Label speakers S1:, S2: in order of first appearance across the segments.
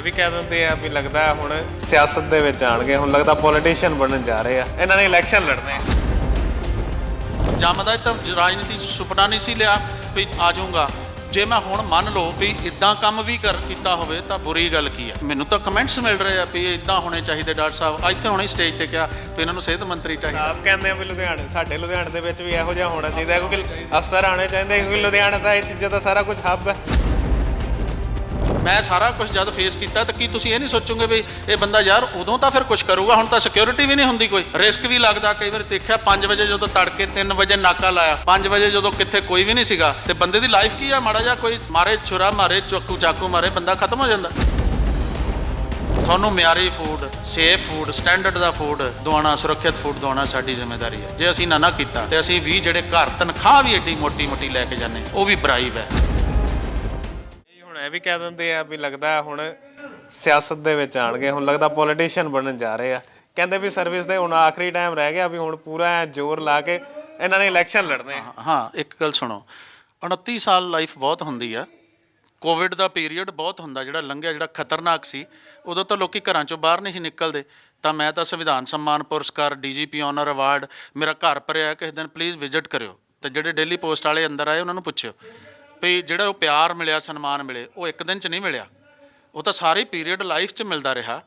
S1: ਇਹ ਵੀ ਕਹਿ ਦਿੰਦੇ ਆ ਵੀ ਲੱਗਦਾ ਹੁਣ ਸਿਆਸਤ ਦੇ ਵਿੱਚ ਆਣਗੇ ਹੁਣ ਲੱਗਦਾ ਪੋਲੀਟੀਸ਼ੀਅਨ ਬਣਨ ਜਾ ਰਹੇ ਆ। ਇਹਨਾਂ ਨੇ ਇਲੈਕਸ਼ਨ ਲੜਨੇ ਆ।
S2: ਜੰਮਦਾ ਤਾਂ ਰਾਜਨੀਤੀ 'ਚ ਸੁਪਨਾ ਨਹੀਂ ਸੀ ਲਿਆ ਵੀ ਆ ਜਾਊਂਗਾ। ਜੇ ਮੈਂ ਹੁਣ ਮੰਨ ਲਓ ਵੀ ਇਦਾਂ ਕੰਮ ਵੀ ਕਰ ਕੀਤਾ ਹੋਵੇ ਤਾਂ ਬੁਰੀ ਗੱਲ ਕੀ ਹੈ ਮੈਨੂੰ ਤਾਂ ਕਮੈਂਟਸ ਮਿਲ ਰਹੇ ਆ ਵੀ ਇਦਾਂ ਹੋਣੇ ਚਾਹੀਦੇ ਡਾਕਟਰ ਸਾਹਿਬ। ਇੱਥੇ ਹੁਣੇ ਸਟੇਜ ਤੇ ਕਿਹਾ ਵੀ ਇਹਨਾਂ ਨੂੰ ਸਿਹਤ ਮੰਤਰੀ ਚਾਹੀਦਾ।
S1: ਆਪ ਕਹਿੰਦੇ ਆ ਵੀ ਲੁਧਿਆਣੇ ਸਾਡੇ ਲੁਧਿਆਣੇ ਦੇ ਵਿੱਚ ਵੀ ਇਹੋ ਜਿਹਾ ਹੋਣਾ ਚਾਹੀਦਾ ਹੈ ਕਿਉਂਕਿ ਅਫਸਰ ਆਣੇ ਚਾਹੀਦੇ ਕਿਉਂਕਿ ਲੁਧਿਆਣਾ ਦਾ ਇਹ ਚੀਜ਼ਾਂ ਦਾ ਸਾਰਾ ਕੁਝ ਹੱਬ ਹੈ।
S2: ਮੈਂ ਸਾਰਾ ਕੁਝ ਜਦ ਫੇਸ ਕੀਤਾ ਤਾਂ ਕੀ ਤੁਸੀਂ ਇਹ ਨਹੀਂ ਸੋਚੋਗੇ ਵੀ ਇਹ ਬੰਦਾ ਯਾਰ ਉਦੋਂ ਤਾਂ ਫਿਰ ਕੁਝ ਕਰੂਗਾ, ਹੁਣ ਤਾਂ ਸਿਕਿਉਰਿਟੀ ਵੀ ਨਹੀਂ ਹੁੰਦੀ ਕੋਈ। ਰਿਸਕ ਵੀ ਲੱਗਦਾ, ਕਈ ਵਾਰ ਦੇਖਿਆ 5 ਵਜੇ ਜਦੋਂ ਤੜਕੇ 3 ਵਜੇ ਨਾਕਾ ਲਾਇਆ 5 ਵਜੇ ਜਦੋਂ ਕਿੱਥੇ ਕੋਈ ਵੀ ਨਹੀਂ ਸੀਗਾ, ਤੇ ਬੰਦੇ ਦੀ ਲਾਈਫ ਕੀ ਆ? ਮਾੜਾ ਜਿਹਾ ਕੋਈ ਮਾਰੇ, ਛੁਰਾ ਮਾਰੇ, ਚਾਕੂ ਚਾਕੂ ਮਾਰੇ, ਬੰਦਾ ਖਤਮ ਹੋ ਜਾਂਦਾ। ਤੁਹਾਨੂੰ ਮਿਆਰੀ ਫੂਡ ਸੇਫ ਫੂਡ ਸਟੈਂਡਰਡ ਦਾ ਫੂਡ ਦਵਾਉਣਾ, ਸੁਰੱਖਿਅਤ ਫੂਡ ਦਵਾਉਣਾ ਸਾਡੀ ਜ਼ਿੰਮੇਵਾਰੀ ਹੈ। ਜੇ ਅਸੀਂ ਨਾ ਨਾ ਕੀਤਾ, ਤੇ ਅਸੀਂ ਵੀ ਜਿਹੜੇ ਘਰ ਤਨਖਾਹ ਵੀ ਏਡੀ ਮੋਟੀ ਮੋਟੀ ਲੈ ਕੇ ਜਾਂਦੇ, ਉਹ ਵੀ ਬਰਾਈਵ ਹੈ।
S1: ਇਹ ਵੀ ਕਹਿ ਦਿੰਦੇ ਆ ਵੀ ਲੱਗਦਾ ਹੁਣ ਸਿਆਸਤ ਦੇ ਵਿੱਚ ਆਣਗੇ ਹੁਣ ਲੱਗਦਾ ਪੋਲੀਟੀਸ਼ੀਅਨ ਬਣਨ ਜਾ ਰਹੇ ਆ। ਕਹਿੰਦੇ ਵੀ ਸਰਵਿਸ ਦੇ ਹੁਣ ਆਖਰੀ ਟਾਈਮ ਰਹਿ ਗਿਆ ਵੀ ਹੁਣ ਪੂਰਾ ਜ਼ੋਰ ਲਾ ਕੇ ਇਹਨਾਂ ਨੇ ਇਲੈਕਸ਼ਨ ਲੜਨੇ ਆ।
S2: ਹਾਂ ਇੱਕ ਗੱਲ ਸੁਣੋ। 29 ਸਾਲ ਲਾਈਫ ਬਹੁਤ ਹੁੰਦੀ ਆ। ਕੋਵਿਡ ਦਾ ਪੀਰੀਅਡ ਬਹੁਤ ਹੁੰਦਾ, ਜਿਹੜਾ ਲੰਘਿਆ, ਜਿਹੜਾ ਖਤਰਨਾਕ ਸੀ। ਉਦੋਂ ਤਾਂ ਲੋਕੀ ਘਰਾਂ ਚੋਂ ਬਾਹਰ ਨਹੀਂ ਸੀ ਨਿਕਲਦੇ। ਤਾਂ ਮੈਂ ਤਾਂ ਸੰਵਿਧਾਨ ਸਨਮਾਨ ਪੁਰਸਕਾਰ ਡੀਜੀਪੀ ਆਨਰ ਅਵਾਰਡ ਮੇਰਾ ਘਰ ਭਰਿਆ, ਕਿਸੇ ਦਿਨ ਪਲੀਜ਼ ਵਿਜ਼ਿਟ ਕਰਿਓ। ਤੇ ਜਿਹੜੇ ਡੇਲੀ ਪੋਸਟ ਵਾਲੇ ਅੰਦਰ ਆਏ, ਉਹਨਾਂ ਨੂੰ ਪੁੱਛਿਓ। ਵੀ ਜਿਹੜਾ ਉਹ ਪਿਆਰ ਮਿਲਿਆ, ਸਨਮਾਨ ਮਿਲੇ, ਉਹ ਇੱਕ ਦਿਨ ਚ ਨਹੀਂ ਮਿਲਿਆ। ਉਹ ਤਾਂ ਸਾਰੇ ਪੀਰੀਅਡ ਲਾਈਫ 'ਚ ਮਿਲਦਾ ਰਿਹਾ।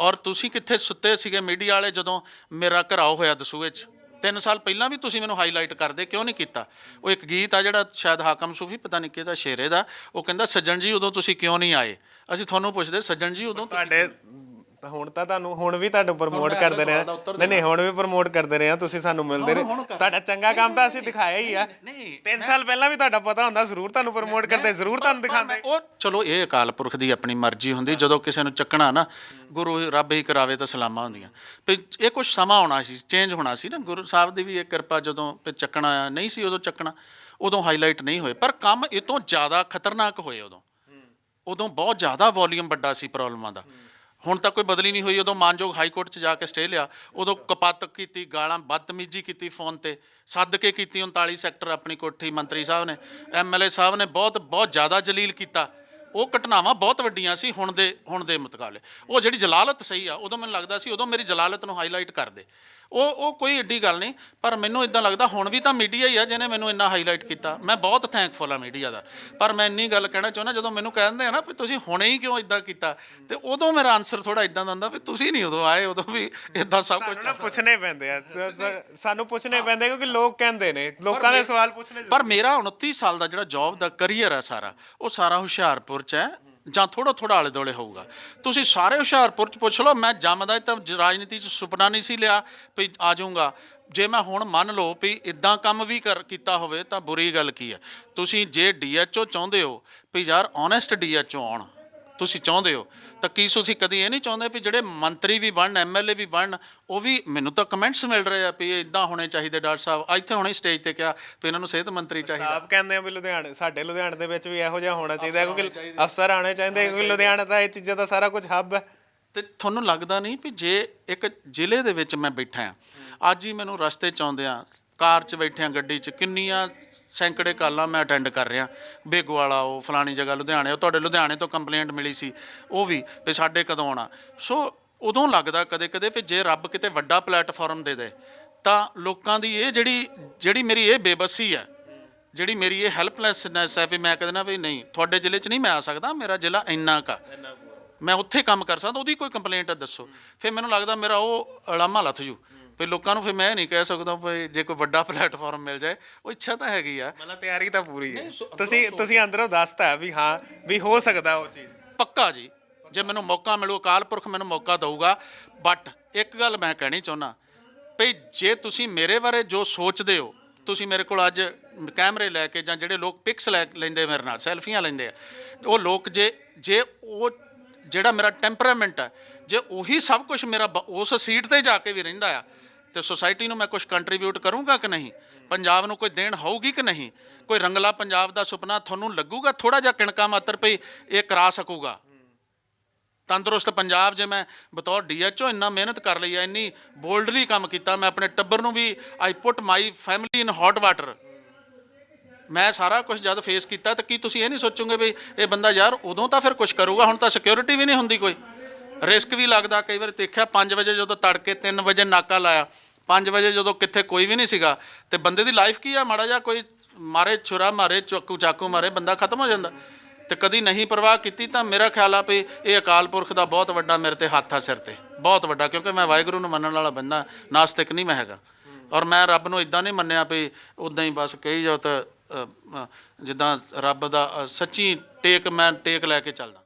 S2: ਔਰ ਤੁਸੀਂ ਕਿੱਥੇ ਸੁੱਤੇ ਸੀਗੇ ਮੀਡੀਆ ਵਾਲੇ ਜਦੋਂ ਮੇਰਾ ਘਰਾਓ ਹੋਇਆ ਦਸੂਏ 'ਚ? ਤਿੰਨ ਸਾਲ ਪਹਿਲਾਂ ਵੀ ਤੁਸੀਂ ਮੈਨੂੰ ਹਾਈਲਾਈਟ ਕਰਦੇ, ਕਿਉਂ ਨਹੀਂ ਕੀਤਾ? ਉਹ ਇੱਕ ਗੀਤ ਆ ਜਿਹੜਾ ਸ਼ਾਇਦ ਹਾਕਮ ਸੂਫੀ, ਪਤਾ ਨਹੀਂ ਕਿਹਦਾ, ਸ਼ੇਰੇ ਦਾ, ਉਹ ਕਹਿੰਦਾ, ਸੱਜਣ ਜੀ, ਉਦੋਂ ਤੁਸੀਂ ਕਿਉਂ ਨਹੀਂ ਆਏ? ਅਸੀਂ ਤੁਹਾਨੂੰ ਪੁੱਛਦੇ, ਸੱਜਣ ਜੀ, ਉਦੋਂ ਤੁਹਾਡੇ
S1: ਤੁਹਾਡੇ ਹੁਣ ਤਾਂ ਤੁਹਾਨੂੰ ਹੁਣ ਵੀ ਤੁਹਾਨੂੰ ਪ੍ਰਮੋਟ ਕਰਦੇ ਰਹੇ ਆ। ਨਹੀਂ ਨਹੀਂ ਹੁਣ ਵੀ ਪ੍ਰਮੋਟ ਕਰਦੇ ਰਹੇ ਆ ਤੁਸੀਂ ਸਾਨੂੰ ਮਿਲਦੇ ਰਹੇ। ਤੁਹਾਡਾ ਚੰਗਾ ਕੰਮ ਤਾਂ ਅਸੀਂ ਦਿਖਾਇਆ ਹੀ ਆ।
S2: ਨਹੀਂ,
S1: 3 ਸਾਲ ਪਹਿਲਾਂ ਵੀ ਤੁਹਾਡਾ ਪਤਾ ਹੁੰਦਾ ਜ਼ਰੂਰ ਤੁਹਾਨੂੰ ਪ੍ਰਮੋਟ ਕਰਦੇ ਜ਼ਰੂਰ ਤੁਹਾਨੂੰ ਦਿਖਾਉਂਦੇ।
S2: ਉਹ ਚਲੋ ਇਹ ਅਕਾਲ ਪੁਰਖ ਦੀ ਆਪਣੀ ਮਰਜ਼ੀ ਹੁੰਦੀ ਜਦੋਂ ਕਿਸੇ ਨੂੰ ਚੱਕਣਾ ਨਾ ਗੁਰੂ ਰੱਬ ਹੀ ਕਰਾਵੇ ਤਾਂ ਸਲਾਮਾਂ ਹੁੰਦੀਆਂ। ਵੀ ਇਹ ਕੁਝ ਸਮਾਂ ਆਉਣਾ ਸੀ ਚੇਂਜ ਹੋਣਾ ਸੀ ਨਾ ਗੁਰੂ ਸਾਹਿਬ ਦੀ ਵੀ ਇਹ ਕਿਰਪਾ ਜਦੋਂ ਵੀ ਚੱਕਣਾ ਨਹੀਂ ਸੀ ਉਦੋਂ ਚੱਕਣਾ ਉਦੋਂ ਹਾਈਲਾਈਟ ਨਹੀਂ ਹੋਏ। ਪਰ ਕੰਮ ਇਹ ਤੋਂ ਜ਼ਿਆਦਾ ਖਤਰਨਾਕ ਹੋਏ ਉਦੋਂ। ਉਦੋਂ ਬਹੁਤ ਜ਼ਿਆਦਾ ਵੋਲੀਅਮ ਵੱਡਾ ਸੀ ਪ੍ਰੋਬਲਮਾਂ ਦਾ। ਹੁਣ ਤੱਕ ਕੋਈ ਬਦਲੀ ਨਹੀਂ ਹੋਈ। ਉਦੋਂ ਮਾਨਯੋਗ ਹਾਈ ਕੋਰਟ 'ਚ ਜਾ ਕੇ ਸਟੇ ਲਿਆ। ਉਦੋਂ ਕਪੱਤ ਕੀਤੀ, ਗਾਲਾਂ, ਬਦਤਮੀਜ਼ੀ ਕੀਤੀ ਫੋਨ ਤੇ। ਸੱਦ ਕੇ ਕੀਤੀ 39 ਸੈਕਟਰ ਆਪਣੀ ਕੋਠੀ, ਮੰਤਰੀ ਸਾਹਿਬ ਨੇ। ਐਮਐਲਏ ਸਾਹਿਬ ਨੇ ਬਹੁਤ ਬਹੁਤ ਜ਼ਿਆਦਾ ਜਲੀਲ ਕੀਤਾ। ਉਹ ਘਟਨਾਵਾਂ ਬਹੁਤ ਵੱਡੀਆਂ ਸੀ ਹੁਣ ਦੇ ਹੁਣ ਦੇ ਮੁਕਾਬਲੇ ਉਹ ਜਿਹੜੀ ਜਲਾਲਤ ਸਹੀ ਆ, ਉਦੋਂ ਮੈਨੂੰ ਲੱਗਦਾ ਸੀ, ਉਦੋਂ ਮੇਰੀ ਜਲਾਲਤ ਨੂੰ ਹਾਈਲਾਈਟ ਕਰਦੇ ਉਹ ਉਹ ਕੋਈ ਏਡੀ ਗੱਲ ਨਹੀਂ ਪਰ ਮੈਨੂੰ ਇਦਾਂ ਲੱਗਦਾ ਹੁਣ ਵੀ ਤਾਂ ਮੀਡੀਆ ਹੀ ਆ ਜਿਹਨੇ ਮੈਨੂੰ ਇੰਨਾ ਹਾਈਲਾਈਟ ਕੀਤਾ। ਮੈਂ ਬਹੁਤ ਥੈਂਕਫੁਲ ਆ ਮੀਡੀਆ ਦਾ। ਪਰ ਮੈਂ ਇੰਨੀ ਗੱਲ ਕਹਿਣਾ ਚਾਹੁੰਦਾ ਜਦੋਂ ਮੈਨੂੰ ਕਹਿੰਦੇ ਆ ਨਾ ਵੀ ਤੁਸੀਂ ਹੁਣੇ ਹੀ ਕਿਉਂ ਇਦਾਂ ਕੀਤਾ ਤੇ ਉਦੋਂ ਮੇਰਾ ਆਨਸਰ ਥੋੜਾ ਇਦਾਂ ਦਾ ਹੁੰਦਾ ਵੀ ਤੁਸੀਂ ਨਹੀਂ ਉਦੋਂ ਆਏ ਉਦੋਂ ਵੀ ਇਦਾਂ ਸਭ ਕੁਝ
S1: ਪੁੱਛਣੇ ਪੈਂਦੇ ਆ। ਸਾਨੂੰ ਪੁੱਛਣੇ ਪੈਂਦੇ ਕਿਉਂਕਿ ਲੋਕ ਕਹਿੰਦੇ ਨੇ ਲੋਕਾਂ ਦੇ ਸਵਾਲ ਪੁੱਛਣੇ
S2: ਪਰ ਮੇਰਾ 29 ਸਾਲ ਦਾ ਜਿਹੜਾ ਜੌਬ ਦਾ ਕੈਰੀਅਰ ਹੈ ਸਾਰਾ ਉਹ ਸਾਰਾ ਹੁਸ਼ਿਆਰਪੁਰ ਚ ਹੈ। ਜਾਂ ਥੋੜਾ ਥੋੜਾ ਆਲੇ ਦੋਲੇ ਹੋਊਗਾ। ਤੁਸੀਂ ਸਾਰੇ ਹੁਸ਼ਿਆਰਪੁਰ ਚ ਪੁੱਛ ਲਓ, ਮੈਂ ਜੰਮਦਾ ਤਾਂ ਜ- ਰਾਜਨੀਤੀ ਚ ਸੁਪਨਾ ਨਹੀਂ ਸੀ ਲਿਆ ਵੀ ਆ ਜਾਊਂਗਾ। ਜੇ ਮੈਂ ਹੁਣ ਮੰਨ ਲਓ ਵੀ ਇਦਾਂ ਕੰਮ ਵੀ ਕਰ, ਕੀਤਾ ਹੋਵੇ ਤਾਂ ਬੁਰੀ ਗੱਲ ਕੀ ਹੈ? ਤੁਸੀਂ ਜੇ ਡੀਐਚਓ ਚਾਹੁੰਦੇ ਹੋ ਵੀ ਯਾਰ ਓਨੈਸਟ ਡੀਐਚਓ ਆਉਣ ਤੁਸੀਂ ਚਾਹੁੰਦੇ ਹੋ ਤਾਂ ਕੀ ਤੁਸੀਂ ਕਦੀ ਇਹ ਨਹੀਂ ਚਾਹੁੰਦੇ ਵੀ ਜਿਹੜੇ ਮੰਤਰੀ ਵੀ ਬਣਨ ਐਮਐਲਏ ਵੀ ਬਣਨ ਉਹ ਵੀ ਮੈਨੂੰ ਤਾਂ ਕਮੈਂਟਸ ਮਿਲ ਰਹੇ ਆ ਵੀ ਇਦਾਂ ਹੋਣੇ ਚਾਹੀਦੇ ਡਾਕਟਰ ਸਾਹਿਬ। ਇੱਥੇ ਹੁਣੇ ਸਟੇਜ ਤੇ ਕਿਹਾ ਵੀ ਇਹਨਾਂ ਨੂੰ ਸਿਹਤ ਮੰਤਰੀ ਚਾਹੀਦਾ।
S1: ਆਪ ਕਹਿੰਦੇ ਆ ਵੀ ਲੁਧਿਆਣੇ ਸਾਡੇ ਲੁਧਿਆਣੇ ਦੇ ਵਿੱਚ ਵੀ ਇਹੋ ਜਿਹਾ ਹੋਣਾ ਚਾਹੀਦਾ ਕਿਉਂਕਿ ਅਫਸਰ ਆਣੇ ਚਾਹੀਦੇ ਕਿਉਂਕਿ ਲੁਧਿਆਣਾ ਦਾ ਇਹ ਚੀਜ਼ਾਂ ਦਾ ਸਾਰਾ ਕੁਝ ਹੱਬ ਹੈ।
S2: ਤੇ ਤੁਹਾਨੂੰ ਲੱਗਦਾ ਨਹੀਂ ਵੀ ਜੇ ਇੱਕ ਜ਼ਿਲ੍ਹੇ ਦੇ ਵਿੱਚ ਮੈਂ ਬੈਠਾ ਆ ਅੱਜ ਹੀ ਮੈਨੂੰ ਰਸਤੇ ਚ ਆਉਂਦਿਆਂ ਕਾਰ 'ਚ ਬੈਠਿਆਂ ਗੱਡੀ 'ਚ ਕਿੰਨੀਆਂ ਸੈਂਕੜੇ ਕਾਲਾਂ ਮੈਂ ਅਟੈਂਡ ਕਰ ਰਿਹਾ। ਬੇਗਵਾਲਾ ਉਹ, ਫਲਾਣੀ ਜਗ੍ਹਾ, ਲੁਧਿਆਣੇ, ਉਹ ਤੁਹਾਡੇ ਲੁਧਿਆਣੇ ਤੋਂ ਕੰਪਲੇਂਟ ਮਿਲੀ ਸੀ, ਉਹ ਵੀ ਵੀ ਸਾਡੇ ਕਦੋਂ ਆਉਣਾ। ਸੋ ਉਦੋਂ ਲੱਗਦਾ ਕਦੇ ਕਦੇ ਵੀ ਜੇ ਰੱਬ ਕਿਤੇ ਵੱਡਾ ਪਲੇਟਫਾਰਮ ਦੇ ਦੇ, ਤਾਂ ਲੋਕਾਂ ਦੀ ਇਹ ਜਿਹੜੀ ਜਿਹੜੀ ਮੇਰੀ ਇਹ ਬੇਬਸੀ ਹੈ, ਜਿਹੜੀ ਮੇਰੀ ਇਹ ਹੈਲਪਲੈਸਨੈਸ ਹੈ, ਵੀ ਮੈਂ ਕਹਿੰਦਾ ਵੀ ਨਹੀਂ, ਤੁਹਾਡੇ ਜ਼ਿਲ੍ਹੇ 'ਚ ਨਹੀਂ ਮੈਂ ਆ ਸਕਦਾ, ਮੇਰਾ ਜ਼ਿਲ੍ਹਾ ਇੰਨਾ ਕਾ ਮੈਂ ਉੱਥੇ ਕੰਮ ਕਰ ਸਕਦਾ, ਉਹਦੀ ਕੋਈ ਕੰਪਲੇਂਟ ਦੱਸੋ। ਫਿਰ ਮੈਨੂੰ ਲੱਗਦਾ ਮੇਰਾ ਉਹ ਅਲਾਮਾ ਲੱਥ ਜੂ। ਫਿਰ ਲੋਕਾਂ ਨੂੰ ਫਿਰ ਮੈਂ ਨਹੀਂ ਕਹਿ ਸਕਦਾ ਵੀ ਜੇ ਕੋਈ ਵੱਡਾ ਪਲੇਟਫਾਰਮ ਮਿਲ ਜਾਏ ਉਹ ਇੱਛਾ ਤਾਂ ਹੈਗੀ ਆ।
S1: ਮਤਲਬ ਤਿਆਰੀ ਤਾਂ ਪੂਰੀ ਹੈ। ਤੁਸੀਂ ਤੁਸੀਂ ਅੰਦਰੋਂ ਦੱਸਤਾ ਵੀ ਹਾਂ ਵੀ ਹੋ ਸਕਦਾ ਉਹ ਚੀਜ਼।
S2: ਪੱਕਾ ਜੀ। ਜੇ ਮੈਨੂੰ ਮੌਕਾ ਮਿਲੂ ਅਕਾਲ ਪੁਰਖ ਮੈਨੂੰ ਮੌਕਾ ਦਊਗਾ। ਬਟ ਇੱਕ ਗੱਲ ਮੈਂ ਕਹਿਣੀ ਚਾਹੁੰਦਾ ਭਈ ਜੇ ਤੁਸੀਂ ਮੇਰੇ ਬਾਰੇ ਜੋ ਸੋਚਦੇ ਹੋ ਤੁਸੀਂ ਮੇਰੇ ਕੋਲ ਅੱਜ ਕੈਮਰੇ ਲੈ ਕੇ ਜਾਂ ਜਿਹੜੇ ਲੋਕ ਪਿਕਸ ਲੈ ਲੈਂਦੇ ਮੇਰੇ ਨਾਲ ਸੈਲਫੀਆਂ ਲੈਂਦੇ ਆ ਉਹ ਲੋਕ ਜੇ ਜੇ ਉਹ ਜਿਹੜਾ ਮੇਰਾ ਟੈਂਪਰਾਮੈਂਟ ਹੈ ਜੇ ਉਹੀ ਸਭ ਕੁਝ ਮੇਰਾ ਬ- ਉਸ ਸੀਟ ਤੇ ਜਾ ਕੇ ਵੀ ਰਹਿੰਦਾ ਆ ਤੇ ਸੋਸਾਇਟੀ ਨੂੰ ਮੈਂ ਕੁਝ ਕੰਟਰੀਬਿਊਟ ਕਰੂੰਗਾ ਕਿ ਨਹੀਂ? ਪੰਜਾਬ ਨੂੰ ਕੋਈ ਦੇਣ ਹੋਊਗੀ ਕਿ ਨਹੀਂ? ਕੋਈ ਰੰਗਲਾ ਪੰਜਾਬ ਦਾ ਸੁਪਨਾ ਤੁਹਾਨੂੰ ਲੱਗੂਗਾ? ਥੋੜਾ ਜਿਹਾ ਕਿਣਕਾ ਮਾਤਰ ਪਈ ਇਹ ਕਰਾ ਸਕੂਗਾ। ਤੰਦਰੁਸਤ ਪੰਜਾਬ ਜੇ ਮੈਂ ਬਤੌਰ ਡੀਐਚਓ ਇੰਨਾ ਮਿਹਨਤ ਕਰ ਲਈ ਆ, ਇੰਨੀ ਬੋਲਡਲੀ ਕੰਮ ਕੀਤਾ, ਮੈਂ ਆਪਣੇ ਟੱਬਰ ਨੂੰ ਵੀ I put my family in hot water ਮੈਂ ਸਾਰਾ ਕੁਝ ਜਦ ਫੇਸ ਕੀਤਾ ਤਾਂ ਕੀ ਤੁਸੀਂ ਇਹ ਨਹੀਂ ਸੋਚੋਗੇ ਵੀ ਇਹ ਬੰਦਾ ਯਾਰ ਉਦੋਂ ਤਾਂ ਫਿਰ ਕੁਝ ਕਰੂਗਾ, ਹੁਣ ਤਾਂ ਸਿਕਿਉਰਿਟੀ ਵੀ ਨਹੀਂ ਹੁੰਦੀ ਕੋਈ। ਰਿਸਕ ਵੀ ਲੱਗਦਾ, ਕਈ ਵਾਰ ਦੇਖਿਆ 5 ਵਜੇ ਜਦੋਂ ਤੜਕੇ 3 ਵਜੇ ਨਾਕਾ ਲਾਇਆ। 5 ਵਜੇ ਜਦੋਂ ਕਿੱਥੇ ਕੋਈ ਵੀ ਨਹੀਂ ਸੀਗਾ, ਤੇ ਬੰਦੇ ਦੀ ਲਾਈਫ ਕੀ ਆ? ਮਾੜਾ ਜਿਹਾ ਕੋਈ ਮਾਰੇ, ਛੁਰਾ ਮਾਰੇ, ਚਾਕੂ ਚਾਕੂ ਮਾਰੇ, ਬੰਦਾ ਖਤਮ ਹੋ ਜਾਂਦਾ। ਤੇ ਕਦੀ ਨਹੀਂ ਪਰਵਾਹ ਕੀਤੀ ਤਾਂ ਮੇਰਾ ਖਿਆਲ ਆ ਵੀ ਇਹ ਅਕਾਲ ਪੁਰਖ ਦਾ ਬਹੁਤ ਵੱਡਾ ਮੇਰੇ ਤੇ ਹੱਥ ਆ ਸਿਰ ਤੇ। ਬਹੁਤ ਵੱਡਾ, ਕਿਉਂਕਿ ਮੈਂ ਵਾਹਿਗੁਰੂ ਨੂੰ ਮੰਨਣ ਵਾਲਾ ਬੰਦਾ, ਨਾਸਤਿਕ ਨਹੀਂ ਮੈਂ ਹੈਗਾ। ਔਰ ਮੈਂ ਰੱਬ ਨੂੰ ਇਦਾਂ ਨਹੀਂ ਮੰਨਿਆ ਵੀ ਉਦਾਂ ਹੀ ਬਸ ਕਹੀ ਜਾਓ ਤਾਂ ਜਿੱਦਾਂ ਰੱਬ ਦਾ ਸੱਚੀ ਟੇਕ ਮੈਂ, ਟੇਕ ਲੈ ਕੇ ਚੱਲਦਾ।